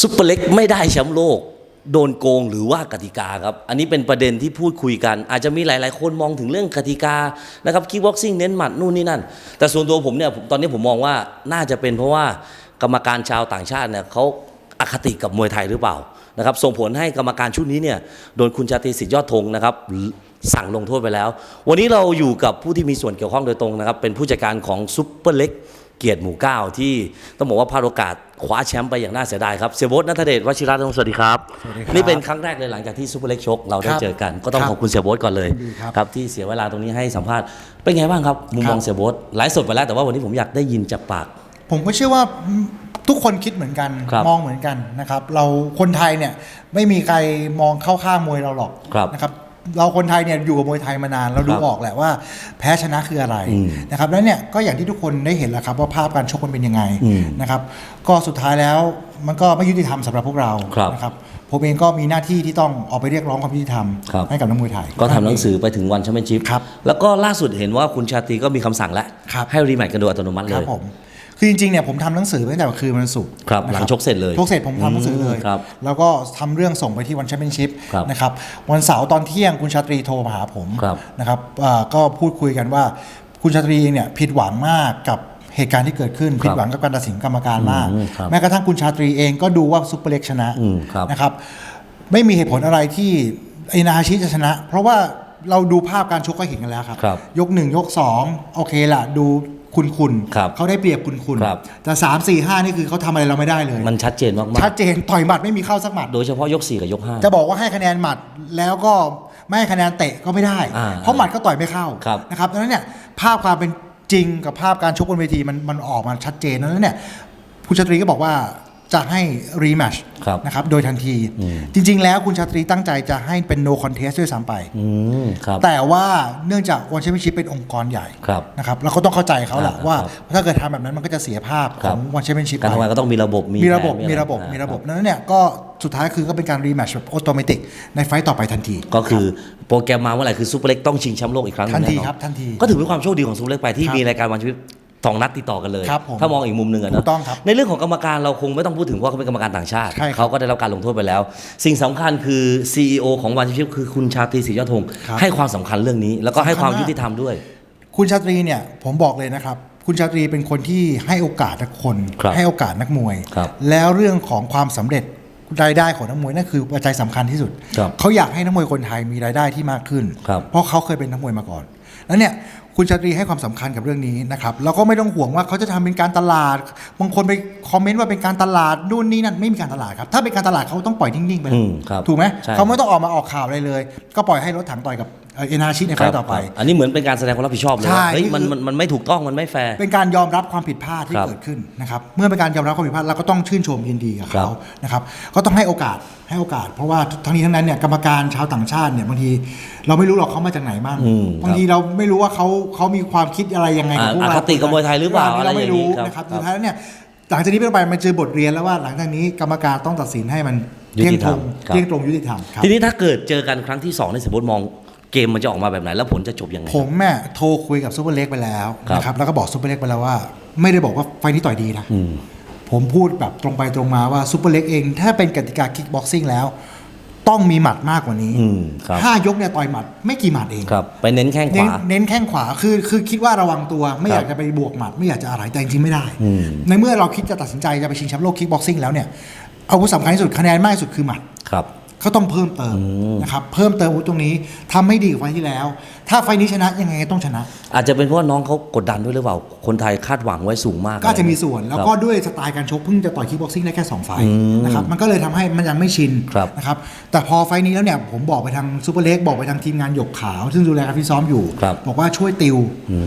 ซุปเปอร์เล็กไม่ได้แชมป์โลก โดนโกงหรือว่ากติกาครับ อันนี้เป็นประเด็นที่พูดคุยกัน อาจจะมีหลาย ๆ คนมองถึงเรื่องกติกานะครับคิกบ็อกซิ่งเน้นหมัดนู่นนี่นั่น แต่ส่วนตัวผมเนี่ยตอนนี้ผมมองว่าน่าจะเป็นเพราะว่ากรรมการชาวต่างชาติเนี่ยเขาอคติกับมวยไทยหรือเปล่านะครับส่งผลให้กรรมการชุดนี้เนี่ยโดนคุณชาตรีสิทธิยอดธงนะครับสั่งลงโทษไปแล้ว วันนี้เราอยู่กับผู้ที่มีส่วนเกี่ยวข้องโดยตรงนะครับเป็นผู้จัดการของซุปเปอร์เล็ก เกียรติหมู่เก้าที่ต้องบอกว่าพลาดโอกาสคว้าแชมป์ไปอย่างน่าเสียดายครับเสียโบดนัทเดชวชิระนนท์สวัสดีครับสวัสดีครับนี่เป็นครั้งแรกเลยหลังจากที่ซุปเปอร์เล็กชกเราได้ครับเจอกัน ก็ต้องครับขอบคุณเสียโบดก่อนเลยดีครับครับที่เสียเวลาตรงนี้ให้สัมภาษณ์เป็นไงบ้างครับมุมมองครับเสียโบดไลฟ์สดไปแล้วแต่ว่าวันนี้ผมอยากได้ยินจากปาก ผมก็เชื่อว่าทุกคนคิดเหมือนกันครับมองเหมือนกันนะครับ เราคนไทยเนี่ยไม่มีใครมองเข้าข้างมวยเราหรอกครับนะครับ เราคนไทยเนี่ยอยู่กับมวยไทยมานานเราดูครับออกแหละว่า แพ้ชนะคืออะไรอืมนะครับแล้วเนี่ยก็อย่างที่ทุกคนได้เห็นแล้วครับว่าภาพการชกมันเป็นยังไงอืมนะครับ ก็สุดท้ายแล้วมันก็ไม่ยุติธรรมสำหรับพวกเราครับนะครับผมเองก็มีหน้าที่ที่ต้องออกไปเรียกร้องความยุติธรรม ครับ ให้กับนักมวยไทย ก็ทำหนังสือไปถึงวันแชมเปี้ยนชิพครับแล้วก็ล่าสุดเห็นว่าคุณชาตรีก็มีคำสั่งแล้วครับ ให้รีแมตช์กันโดยอัตโนมัติเลครับยผมคือจริงๆเนี่ยผมทำหนังสือไปตั้งแต่คืนวันศุกร์ครับนะหลังชกเสร็จเลยชกเสร็จผมทำหนังสือเลย อืมครับแล้วก็ทำเรื่องส่งไปที่วันแชมเปี้ยนชิพครับนะครับวันเสาร์ตอนเที่ยงคุณชาตรีโทรมาหาผมครับนะครับอ่าก็พูดคุยกันว่าคุณชาตรีเองเนี่ยผิดหวังมากกับ เหตุการณ์ที่เกิดขึ้นผิดหวังกับการตัดสินกรรมการมากอืมครับแม้กระทั่งคุณชาตรีเองก็ดูว่าซุปเปอร์เล็กชนะอืมครับนะครับ ไม่มีเหตุผลอะไรที่ไอนาฮาชิจะชนะ เพราะว่าเราดูภาพการชกก็เห็นกันแล้วครับครับยกหนึ่งยกสองโอเคละดูคุณคุณครับเขาได้เปรียบคุณคุณครับแต่สามสี่ห้านี่คือเขาทำอะไรเราไม่ได้เลย มันชัดเจนมากชัดเจนต่อยหมัดไม่มีเข้าสักหมัดๆโดยเฉพาะยกสี่กับยกห้าจะบอกว่าให้คะแนนหมัดแล้วก็ไม่ให้คะแนนเตะก็ไม่ได้อ่าเพราะหมัดก็ต่อยไม่เข้าครับนะครับดังนั้นเนี่ยภาพความเป็น จริงกับภาพการชกบนเวทีมันมันออกมาชัดเจนนั้นเนี่ยคุณชาตรีก็บอกว่า จะให้รีแมชครับนะครับโดยทันที อืม จริง ๆ แล้วคุณชาตรีตั้งใจจะให้เป็น no contest ด้วยซ้ำไป อืมครับ แต่ว่าเนื่องจากวันแชมเปี้ยนชิพเป็นองค์กรใหญ่ครับนะครับเราก็ต้องเข้าใจเขาแหละอ่าว่าครับถ้าเกิดทำแบบนั้นมันก็จะเสียภาพคขรัอบ งวันแชมเปี้ยนชิพการทำงานก็ต้องมีระบบมีระบบแผนมีระบบอไมีระบบอ่านั้นเนี่ยก็สุดท้ายคือก็เป็นการรีแมชแบบออโตเมติกในไฟต์ต่อไปทันที ก็คือโปรแกรมมาเมื่อไหร่คือซูเปอร์เล็กต้องชิงแชมป์โลกอีกครั้งหงทันทีแอครับทันทีก็ถือเป็นความโชคดีของซูเปอร์เล็กไปที่ครับมีรายการวันชีวิต สองนัดติดต่อกันเลย ครับผมถ้ามองอีกมุมหนึ่งอะถูนะกต้องครับในเรื่องของกรรมการเราคงไม่ต้องพูดถึงเพราะเขาเป็นกรรมการต่างชาติ ใช่ครับเขาก็ได้รับการลงโทษไปแล้ว สิ่งสำคัญคือ CEO ของวันชีวิตคือคุณชาตรีศรียอดธงครับให้ความสำคัญเรื่องนี้ แล้วก็ให้ความสำคัญมาก ยุติธรรมด้วย คุณชาตรีเนี่ยผมบอกเลยนะครับ คุณชาตรีเป็นคนที่ให้โอกาสนักคน ครับให้โอกาสนักมวย ครับแล้วเรื่องของความสำเร็จรายได้ของนักมวยนั่นคือปัจจัยสำคัญที่สุด ครับเขาอยากให้นักมวยคนไทยมีรายได้ที่มากขึ้น ครับเพราะเขาเคยเป็นนักมวยมาก่อน แล้วเนี่ย คุณชาตรีให้ความสำคัญกับเรื่องนี้นะครับแล้วก็ไม่ต้องห่วงว่าเขาจะทำเป็นการตลาดบางคนไปคอมเมนต์ว่าเป็นการตลาดนู่นนี่นั่นไม่มีการตลาดครับถ้าเป็นการตลาดเขาต้องปล่อยนิ่งๆไปเลยอืมครับถูกไหมใช่เขาไม่ต้องออกมาออกข่าวอะไรเลย ก็ปล่อยให้รถถังต่อยกับ เอ็นอาชิในไฟต์ต่อไปครับอันนี้เหมือนเป็นการแสดงความรับผิดชอบเลยใช่ว่าเฮ้ยมันนี่คือมันมันไม่ถูกต้องมันไม่แฟร์เป็นการยอมรับความผิดพลาดที่ครับเกิดขึ้นนะครับเมื่อเป็นการยอมรับความผิดพลาดเราก็ต้องชื่นชมยินดีกับครัเขาบนะครับก็ต้องให้โอกาสให้โอกาส เพราะว่าทั้งนี้ทั้งนั้นเนี่ยกรรมการชาวต่างชาติเนี่ยบางทีเราไม่รู้หรอกเขามาจากไหนบ้างอืมบางทีเราไม่รู้ว่าเขาเขามีความคิดอะไรยังไงกับอ่าพวกอเราคติกับมวยไทยหรือเปล่าเราไม่รู้อะไรอย่างนี้นะครับครับสุดท้ายแล้วเนี่ยหลังจากนี้เป็นต้นไปมันเจอบทเรียนแล้วว่าหลังจากนี้กรรมการต้องตัดสินให้มันยุเที่ยติงธตรรรมงครับเที่ยงตรงยุติธรรมครับทีนี้ถ้าเกิดเจอกันครั้งที่สองในสมมติมอง เกมมันจะออกมาแบบไหน แล้วผลจะจบยังไง ผมแม่โทรคุยกับซูเปอร์เล็กไปแล้วครับนะครับแล้วก็บอกซูเปอร์เล็กไปแล้วว่า ไม่ได้บอกว่าไฟล์นี้ต่อยดีนะ อืม ผมพูดแบบตรงไปตรงมาว่าซูเปอร์เล็กเอง ถ้าเป็นกติกาคิกบ็อกซิ่งแล้ว ต้องมีหมัดมากกว่านี้อืมครับ ห้ายกเนี่ยต่อยหมัดไม่กี่หมัดเอง ครับ ไปเน้นแข้งขเน้นวา เน้นแข้งขวาคือคือคิดว่าระวังตัวไม่ครับอยากจะไปบวกหมัดไม่อยากจะอะไรแต่จริงๆไม่ได้ อืม ในเมื่อเราคิดจะตัดสินใจจะไปชิงแชมป์โลกคิกบ็อกซิ่งแล้วเนี่ยอาวุธสำคัญที่สุดคะแนนมากที่สุดคือหมัด ครับ เขาต้องเพิ่มเติมอืมนะครับเพิ่มเติมอาวุธตรงนี้ทำให้ดีกว่าไฟล์ที่แล้ว ถ้าไฟล์นี้ชนะยังไงก็ต้องชนะ อาจจะเป็นเพราะว่าน้องเขากดดันด้วยหรือเปล่า คนไทยคาดหวังไว้สูงมาก ก็อาจจะมีส่วน แล้วก็ครับด้วยสไตล์การชกเพิ่งจะต่อยคิกบ็อกซิ่งได้แค่ 2 ไฟล์อืมนะครับมันก็เลยทำให้มันยังไม่ชินครับนะครับแต่พอไฟล์นี้แล้วเนี่ยผมบอกไปทางซูเปอร์เล็กบอกไปทางทีมงานหยกขาว ซึ่งดูแลการฟิตซ้อมอยู่ครับบอกว่าช่วยติว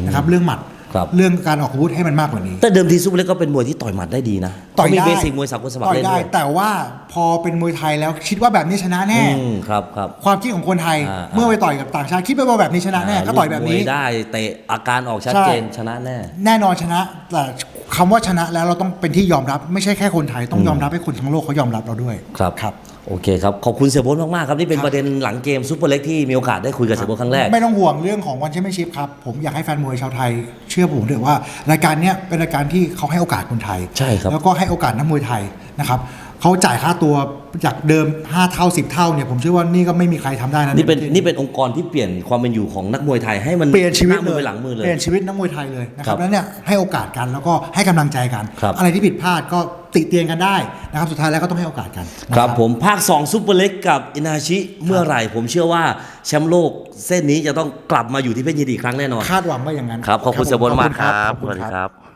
นะครับเรื่องหมัด ครับ เรื่องการออกอาวุธให้มันมากกว่านี้ แต่เดิมทีซูเปอร์เล็กก็เป็นมวยที่ต่อยหมัดได้ดีนะต่อยเขามีได้ เบสิกมวยสากลสมัครต่อยเล่นได้ ด้วยแต่ว่าพอเป็นมวยไทยแล้วคิดว่าแบบนี้ชนะแน่ อืมครับครับ ความคิดของคนไทยอ่า เมื่อไปต่อยกับต่างชาติคิดไปว่าแบบนี้ชนะแน่ก็ต่อยแบบนี้ ลูกมวยได้เตะอาการออกชัดใช่เจนชนะแน่ แน่นอนชนะแต่ คำว่าชนะแล้วเราต้องเป็นที่ยอมรับไม่ใช่แค่คนไทยต้องยอมรับให้คนทั้งโลกเขายอมรับเราด้วยครับครับ โอเคครับ ขอบคุณเสียโบ๊ทมาก ๆ ครับ นี่เป็นครับประเด็นหลังเกมซูเปอร์เล็กที่มีโอกาสได้คุยกับเสียโบ๊ทครั้งแรก ไม่ต้องห่วงเรื่องของวันแชมเปี้ยนชิพครับ ผมอยากให้แฟนมวยชาวไทย เชื่อผมเถอะว่า รายการเนี้ยเป็นรายการที่เขาให้โอกาสคนไทย ใช่ครับ แล้วก็ให้โอกาสนักมวยไทยนะครับ เขาจ่ายค่าตัวจากเดิม 5 เท่า 10 เท่าเนี่ยผมเชื่อว่านี่ก็ไม่มีใครทำได้นะนี่เป็นใระทศนี่เป็นองค์กรที่เปลี่ยนความเป็นอยู่ของนักมวยไทยให้มันเปลี่ยนชีวิตหาเลมือไปยหลังมือเลยเปลี่ยนชีวิตนักมวยไทยเลยนะคครัรับบแล้วเนี่ยให้โอกาสกันแล้วก็ให้กำลังใจกันครับอะไรที่ผิดพลาดก็ติเตียนกันได้นะครับสุดท้ายแล้วก็ต้องให้โอกาสกันนะครับผมภาค 2 ซุปเปอร์เล็กกับอินาชิเมื่อไหร่ผมเชื่อว่าแชมป์โลกเส้นนี้จะต้องกลับมาอยู่ที่เพชรยินดีอีกครั้งแน่นอนคาดหวังว่าอย่างนั้นครับขอบคุณเสียบนมากครับขอบสคุณวัสดีครับครับ